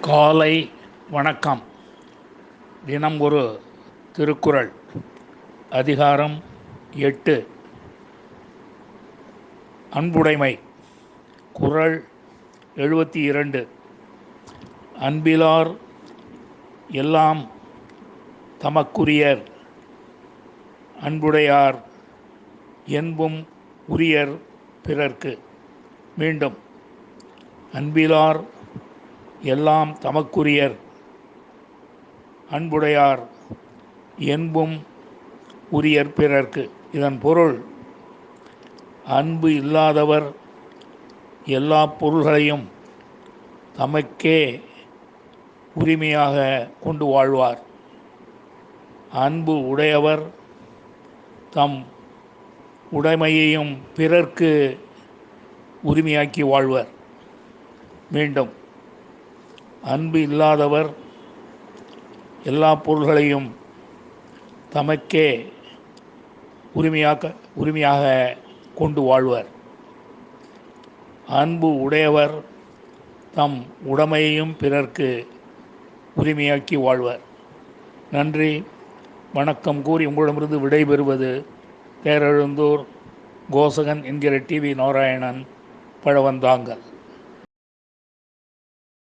காலை வணக்கம். தினம் ஒரு திருக்குறள். அதிகாரம் எட்டு. அன்புடைமை. குறள் எழுபத்தி இரண்டு அன்பிலார் எல்லாம் தமக்குரியர் அன்புடையார் என்பும் உரியர் பிறர்க்கு. மீண்டும் அன்பிலார் எல்லாம் தமக்குரியர். அன்புடையார் என்பும் உரியர் பிறர்க்கு. இதன் பொருள் அன்பு இல்லாதவர் எல்லா பொருள்களையும் தமக்கே உரிமையாக கொண்டு வாழ்வார். அன்பு உடையவர் தம் உடைமையையும் பிறர்க்கு உரிமையாக்கி வாழ்வர். மீண்டும் அன்பு இல்லாதவர் எல்லா பொருள்களையும் தமக்கே உரிமையாக்க உரிமையாக கொண்டு வாழ்வர். அன்பு உடையவர் தம் உடமையையும் பிறர்க்கு உரிமையாக்கி வாழ்வர். நன்றி. வணக்கம் கூறி உங்களிடமிருந்து விடைபெறுவது தேரெழுந்தூர் கோசகன் என்கிற டிவி நாராயணன் பழவந்தாங்கல்.